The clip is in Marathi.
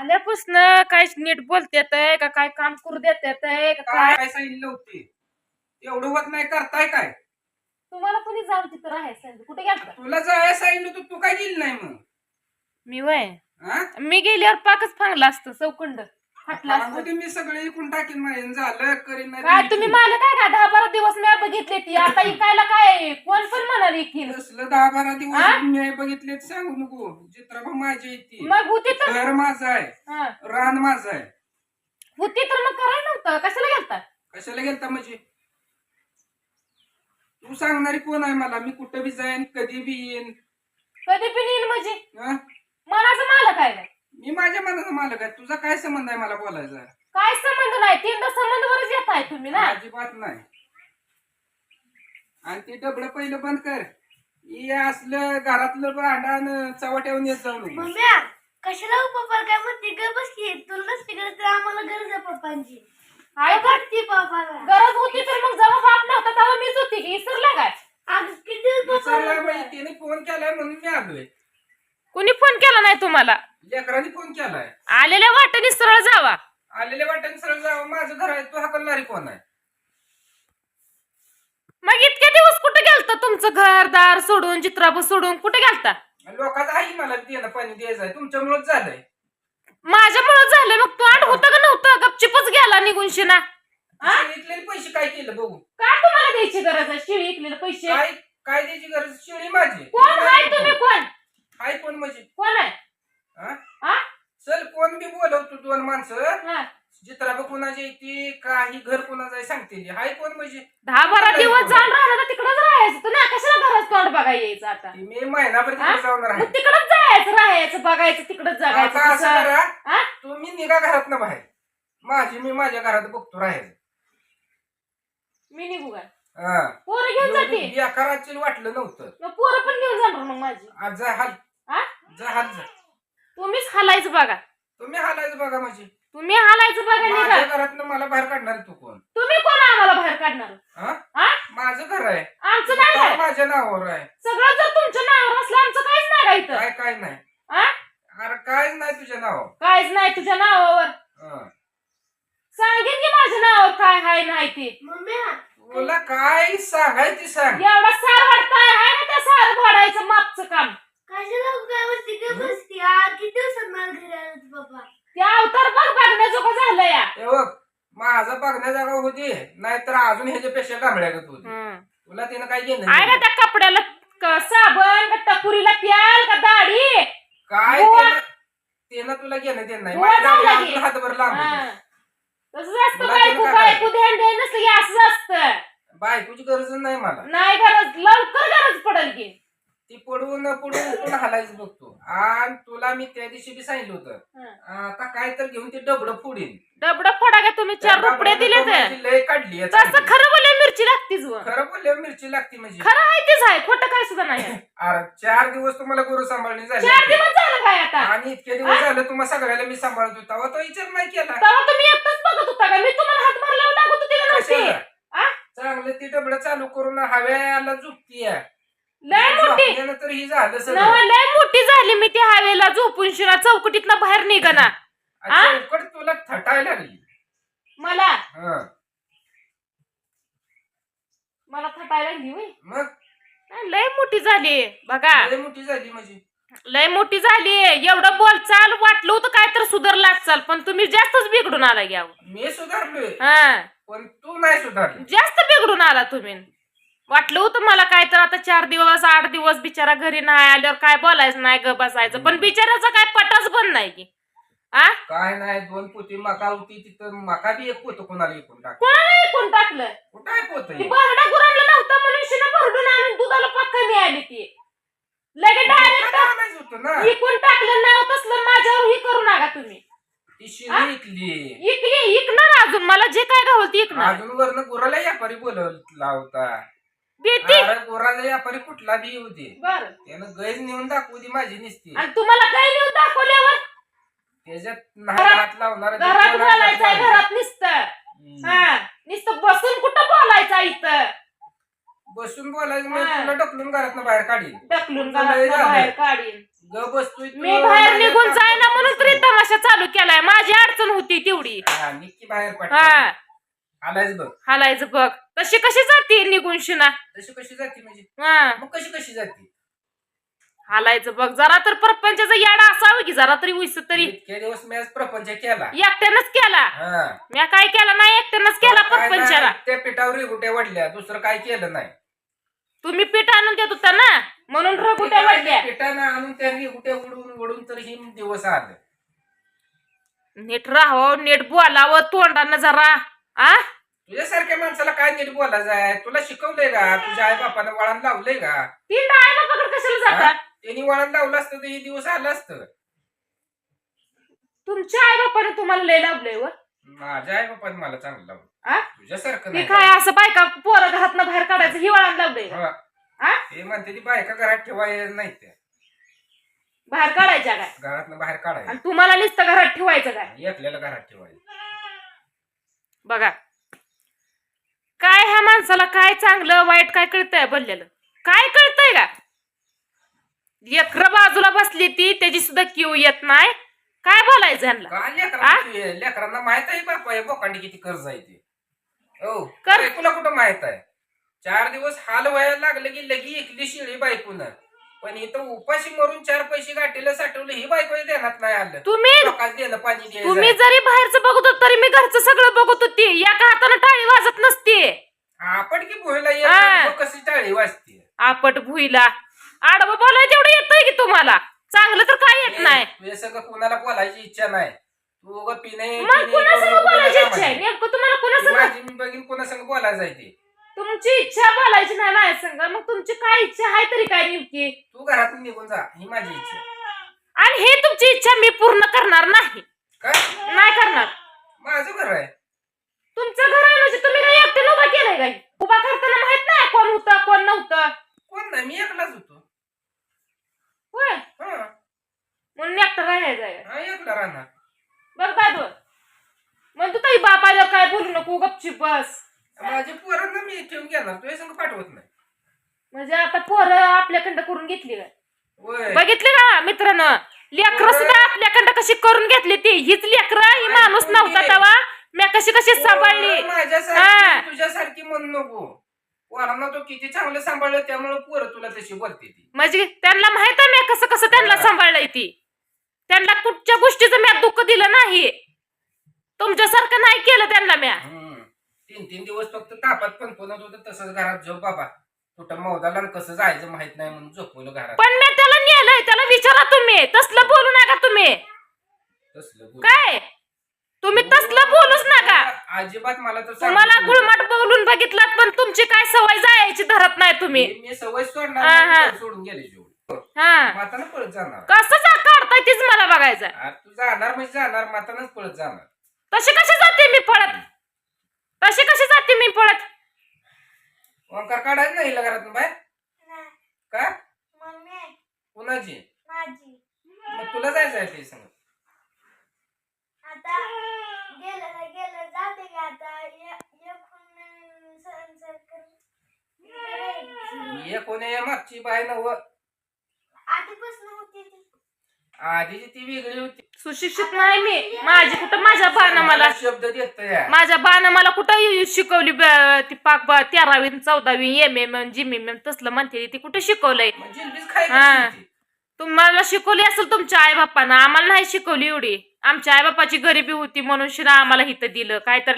आल्यापासून काय नीट बोलतेत का काय काम करू देतात का काय काय? सांगितलं होते? एवढं होत नाही करताय काय? तुम्हाला कोणी जाऊन तिथं राहायचं कुठे गेलता? तुला जायला सांगितलं तर तू काय गेली नाही मग? मी वय. हा? मी गेल्यावर पाकच फांगला असतं चौकंड फाटला असतं. त्यामध्ये मी सगळे इकून टाकीन माझ्या झालं करीन नाही काय तुम्ही. मला काय का दहा बारा दिवस मी बघितले ती आता इकायला काय? कोण पण म्हणाल इकीन असलं दहा बारा हा? दिवस मी बघितले सांगू नको. चित्रपा माझी येते मग होती तर घर माझं आहे. हा. रान माझं आहे. होती तर मग करायला नव्हतं. कशाला गेलता? कशाला गेलता म्हणजे? तू सांगणारी कोण आहे मला? मी कुठं बी जाईन कधी बी येईन. कधी पण येईल म्हणजे? हा? मनाचं मालक आहे का? मी माझ्या मनाचा मालक आहे. तुझा काय संबंध आहे मला बोलायचा? काय संबंध नाही? तीनदा संबंधवरच येत आहे तुम्ही ना? अजिबात नाही. आणि ते डबड पहिलं बंद कर. हे असलं घरातलं भांडण चवट्यावून येत जाऊ नको मम्म्या कशाला हो पप्पा? काय म्हणते? ग बस की तुला नसते गरज तर आम्हाला गरज आहे पप्पांची. का? वाटते पप्पाला. गरज होती तर मग जेव्हा बाप नव्हता तेव्हा मीच होती. की इसरला काय? आज किती दिवस विचारला फोन केलाय म्हणून मी आलोय. कुणी फोन केला नाही तुम्हाला? लेकरांनी फोन केलाय. आलेल्या वाटेने सरळ जावा. आलेल्या वाट्याने सरळ जावं. माझं घर आहे तू हाकलणारी कोण आहे? मग इतके दिवस कुठे गेलता तुमचं घरदार सोडून चित्राब सोडून? कुठे गेलता? लोकांचं आई मला देणं पाणी आहे. तुमच्यामुळेच झालंय. माझ्यामुळे झालं मग तू आठ होतं का नव्हतं? गपचिपच गेला निघून शिना. हा? इकलेले पैसे काय केलं बघू? काय तुम्हाला द्यायची गरज आहे? शिळी इकलेले पैसे? काय काय द्यायची गरज? शिळी माझी. कोण आहे तुम्ही? कोण? हाय कोण म्हणजे कोण आहे? हा? हा? चल कोण बी बोलवतो दोन माणसं? हा. चित्राबा कोणाची येते काही घर कोणाचं आहे सांगते हाय कोण म्हणजे? दहा बारा दिवस. जाऊन राहिलं तर तिकडच राहायचं. तू ना कशाला घरात तोंड बघायला यायचं आता? मी महिनाभर? तिकडे जाऊन मग राहील तिकडच जायचं राहायचं बघायचं तिकडच जगायचं. आता असं? करा हा? तुम्ही निघा घरात ना बाहेर. माझी मी माझ्या घरात बघतो राहायचं मी निघू काय हा. पोरं घेऊन जाते. एवढी बेकाराची वाटलं नव्हतं. मग पोरं पण घेऊन जाणार मग माझी. आज जा हाल. हा? जा हाल जा. तुम्हीच हालायचं बघा. तुम्ही हालायचं बघा माझी तुम्ही हालायचं बघा निघा माझ्या घरात मला बाहेर काढणार तू कोण तुम्ही कोण आम्हाला बाहेर काढणार हा हा माझं घर आहे आमचं नाही काम काय माझ्या नावावर आहे. सगळं जर तुमच्या नावावर असलं आमचं काहीच नाही का इथं. काय काय नाही. हा अरे काय नाही तुझ्या नावावर. काहीच नाही तुझ्या नावावर. हा. सांगेन की माझ्या नावावर काय हाय नाही ते. मम्म्या तुला काय सांगायची सांग. एवढा सार वाटताय हाय ना त्या सार वाढायचं मागचं काम? कशाला हो काय म्हणते ग बस की आज किती दिवसात मला घरी आलं पप्पा ते अवतार बघ बघण्याजोगं झालं या. हे बघ माझं बघण्या जागा होती नाहीतर अजून ह्याच्यापेक्षा गांबड्यागत होती. तुला तिनं काय घेणं आहे का? त्या कपड्याला क- साबण का टकुरीला प्याल का दाढी? काय बुवा. त्यानं त्यानं तुला घेणं देणं नाही. बुवा माझ्या. हातभर लांब हा. तसंच असतं मला बायको तिनं काय बायको ध्यान द्याय नसलं की असंच असतं. बायकोची गरज नाही मला. नाही गरज लवकर गरज पडेल की. ती पडून पडून उठून हालायचं बघतो आणि तुला मी त्या दिवशी बी सांगितलं होतं. आता काय तर घेऊन ते डबड फोडीन. डबड फोडा का तुम्ही चार रुपये दिले लय काढली आहे तसं. खरं बोलले मिरची लागतीच व. खरं बोलल्यावर मिरची लागते म्हणजे. खरं आहे तेच आहे खोटं काय सुद्धा नाही आहे. अरे चार दिवस तुम्हाला गुरु सांभाळणी झाली चार दिवस झालं काय आता? आणि इतके दिवस झाले तुम्हाला सगळ्याला मी सांभाळत होता. तो विचार नाही केला. तेव्हा तुम्ही एकटाच बघत होता का? मी तुम्हाला हात मारल्यावर लागत होती का नव्हती? कशाला? आ? चांगलं ती डबड चालू करून हव्याला झुकती लय मोठी. तर ही झालं नवा लय मोठी झाली मी त्या हवेला झोपून. शिरा चौकटीतनं बाहेर निघना. आ? चौकट तुला थटायला लागली. मला? हं. मला थटायला लागली होय. मग? नाही, लय मोठी झाली बघा. लय मोठी झाली म्हणजे लय मोठी झाली. एवढं बोलचाल वाटलं होतं काय तर सुधारला चाल पण तुम्ही जास्तच बिघडून आला घ्या मी सुधारलोय. हा. पण तू नाही सुधारली. जास्त बिघडून आला तुम्ही. वाटलं होतं मला काय तर आता चार दिवस आठ दिवस बिचारा घरी नाही आल्यावर काय बोलायचं नाही ग बसायचं. पण बिचाराचा काय पटाच बंद नाही की. आ? काय नाही दोन पोती मका होती तिथं मका बी एक पोत कोणाला विकून टाक कोणाला कोण टाकलं? कुठं आहे पोत ती बरडा गुरांना नव्हतं म्हणून शिना भरडून आणून दुधाला पक्का मिळाली ती. लगे डायरेक्ट होतं ना. इकून टाकलं नाव तसलं माझ्यावर ही करू नका तुम्ही. ती शिनी इकली. इकली इकणार अजून मला जे काय गावल ते इकणार. अजून वरनं गुराला व्यापारी बोलवला होता बेटी! अरे गुराला व्यापारी कुठला बी येऊ दे. बर. त्यानं गैर नेऊन दाखवू दे माझी निसती. आणि तुम्हाला काय नेऊन दाखवल्यावर त्याच्यात नाही हात लावणार घरात बोलायचंय घरात निसत. हा नुसतं बसून कुठं बोलायचं इथं? बसून बोलायचं म्हणजे हा. तुला ढकलून घरात बाहेर काढील ढकलून तुला लय. बाहेर काढीन. ग बसतोय तू, मी बाहेर माझ्या निघून कामात जाईना म्हणून तरी बसतोय. तमाशा चालू केलाय. माझी अडचण होती तेवढी. हा, बाहेर हा. पडते आलायच बघ. हालायचं बघ. तशी कशी जाते निघून शिना? तशी कशी जाते म्हणजे? हा. मग कशी कशी जाते? हालायचं बघ जरा तर प्रपंचाचा याडा असावं की जरा तरी उस तरी. इतके दिवस मी आज प्रपंच केला. एकट्यानंच केला. हा. मी काय केला नाही एकट्यानंच केला काय प्रपंचाला. त्या पिठावर रेगुट्या वडल्या दुसरं काय केलं नाही. तुम्ही पीठ आणून देत होता ना? म्हणून रगुट्या वाढल्या पिठानं आणून त्या रेगुट्या उडून उडून तर ही दिवस आले. नीट राहावं नीट बोलावं तोंडानं जरा. आ? तुझ्यासारख्या माणसाला काय नीट बोलायचं आहे? तुला शिकवलंय का? तुझ्या आई बापानं वळण लावलंय का? तीन डाळ बापाकडे कशाला जाता त्यांनी वळण लावलं असतं तर हे दिवस आलं असतं. तुमच्या आई बापाने तुम्हाला लय लावलंय व. माझ्या आई बापाने मला चांगलं लावलं? तुझ्यासारखं नाही. काय असं बायका पोरं घरातनं बाहेर काढायचं हिवाळा लावलंय हा. आ? ते म्हणते ती बायका घरात ठेवाय नाही त्या बाहेर काढायच्या काय? घरातनं बाहेर काढायचं. आणि तुम्हाला नुसतं घरात ठेवायचं काय? एकल्याला घरात ठेवायचं. बघा. काय ह्या माणसाला काय चांगलं वाईट काय कळतंय बोललेलं काय कळतंय का? लेकर बाजूला बसली ती त्याची सुद्धा किव येत नाही. काय बोलायचं ह्यांना? का आ? लेकरांना माहीत आहे बापा हे बोकांडी किती कर्ज आहे ते. हो कर- काय तुला कुठं माहीत आहे? चार दिवस हाल व्हायला लागले की लगी एकली शिळी बायकून. पण इथं उपाशी मरून चार पैसे गाठीला साठवले ही बायको देण्यात नाही आलं. तुम्ही लोकांना देणं पाणी तुम्ही जरी बाहेरचं बघत होत तरी मी घरचं सगळं बघत होती. एका हातानं टाळी वाजत नसते. आपण की हा. येत कशी टाळी वाजते. आपट भुईला. आडवं बोलाय तेवढं येतंय की तुम्हाला? चांगलं तर काय येत नाही. सगळं कोणाला बोलायची इच्छा नाही. तू उगा पिणे मग पिणे कुणा करून संग उगा बोलायची इच्छा आहे. नेमकं तुम्हाला कुणा ती संग माझी मी बघीन कोणा संग बोलायचं आहे ते. तुमची इच्छा बोलायची नाही माझ्या संग मग तुमची काय इच्छा आहे तरी काय नेमकी? तू घरात निघून जा ही माझी इच्छा. आणि हे तुमची इच्छा मी पूर्ण करणार नाही. काय? नाही करणार. माझं घर आहे. तुमचं घर आहे म्हणजे तुम्ही काही एकट्यानं उभा केलंय काय उभा करताना माहीत नाही कोण होतं कोण नव्हतं कोण नाही मी एकलाच होतो होय हा म्हणून एकटं राहायचं आहे हा एकला राहणार बरं दादू मग तू ताई बाप आल्यावर काय बोलू नको गपची बस. माझ्या पोरांना मी ठेवून घेणार. तुझ्या संग पाठवत नाही. म्हणजे आता पोरं आपल्याकडं करून घेतली काय? बघितले का मित्रांनो? लेकरं सुद्धा आपल्याकडं कशी करून घेतली ती? हीच लेकरं ही माणूस नव्हता तेव्हा मी कशी कशी सांभाळली? हा. माझ्यासारखी तुझ्यासारखी म्हणू नको. पोरांना तो किती चांगलं सांभाळलं त्यामुळे पोरं तुला तशी बोलते ती. म्हणजे त्यांना माहीत आहे मी कसं कसं त्यांना हा. सांभाळलंय ती. त्यांना कुठच्या गोष्टीचं मी दुःख दिलं नाही. तुमच्यासारखं नाही केलं त्यांना म्या. हम्म. तीन तीन दिवस फक्त तापात पणपणत होतं तसंच घरात. झोप बाबा कुठं मौदाला कसं जायचं माहीत नाही म्हणून झोपवलं घरात. पण मी त्याला नेलंय त्याला विचारा तुम्ही. तसलं बोलू नका तुम्ही. तसलं बोल. काय? तुम्ही तसलं बोलूच नका. अजिबात मला तर तुम्हाला सांगू नको. गुळमाट बोलून बघितलात पण तुमची काय सवय जायची धरत नाही तुम्ही. मी मी सवय सोडणार. नाही, सोडून गेले जेवढ. हा. मातानं पळत जाणार. कसं जा काढताय तीच मला बघायचं. आ, तू जाणार म्हणजे जाणार मातानच पळत जाणार. तशी कशी जाते मी पळत? तशी कशी जाते मी पळत? ओंकार काढायचं नाही हिला घरातून बाहेर. का? कुणाची? माझी. मग तुला जायचं आहे ते संग. आता गेलं तर गेलं जाते का आता कोणी मागची बाय नव आधीपासून होती ती. आधीची ती वेगळी होती. सुशिक्षित नाही मी. माझी कुठं माझ्या बानं मला? शब्द देत माझ्या बानं मला कुठं शिकवली ब- ती पाक ब- तेरावी चौदावी एम एम जिम एम तसलं म्हणते. ती कुठं शिकवलंय? म्हणजे हा. तुम्हाला शिकवली असेल तुमच्या आई बापानं आम्हाला नाही शिकवली एवढी. आमच्या आई बापाची गरिबी होती म्हणून शिना आम्हाला हिथं दिलं. काय तर